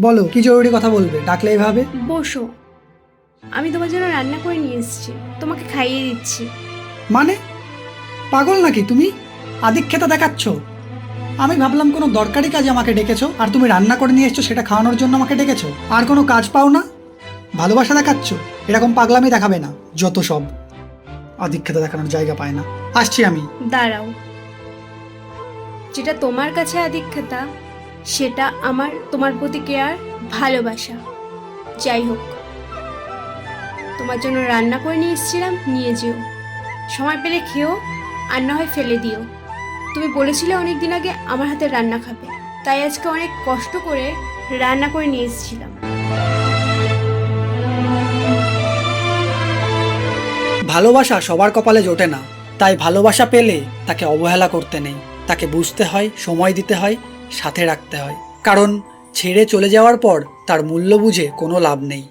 বলো কি জরুরি কথা বলবে? ডাকলে এইভাবে বসো। আমি তোমার জন্য রান্না করে নিয়ে এসেছি। তোমাকে খাইয়ে দিচ্ছি। মানে? পাগল নাকি তুমি? আদিক্ষেতা দেখাচ্ছ। আমি ভাবলাম কোনো দরকারি কাজে আমাকে ডেকেছো আর তুমি রান্না করে নিয়ে এসছো সেটা খাওয়ানোর জন্য আমাকে ডেকেছো। আর কোনো কাজ পাও না? ভালোবাসা দেখাচ্ছ? এরকম পাগলামি দেখাবে না যত সব। আদিক্ষেতা দেখানোর জায়গা পায় না। আসছি আমি। দাঁড়াও। যেটা তোমার কাছে আধিক্যতা সেটা আমার, তোমার প্রতি কেয়ার, ভালোবাসা। যাই হোক, তোমার জন্য রান্না করে নিয়ে এসেছিলাম, নিয়ে যেও। সময় পেলে খেও, আর না হয় ফেলে দিও। তুমি বলেছিলে অনেক দিন আগে আমার হাতে রান্না খাবে, তাই আজকে অনেক কষ্ট করে রান্না করে নিয়ে এসেছিলাম। ভালোবাসা সবার কপালে জোটে না, তাই ভালোবাসা পেলে তাকে অবহেলা করতে নেই, তাকে বুঝতে হয়, সময় দিতে হয় সাথে রাখতে হয়। কারণ ছেড়ে চলে যাওয়ার পর তার মূল্য বুঝে কোনো লাভ নেই।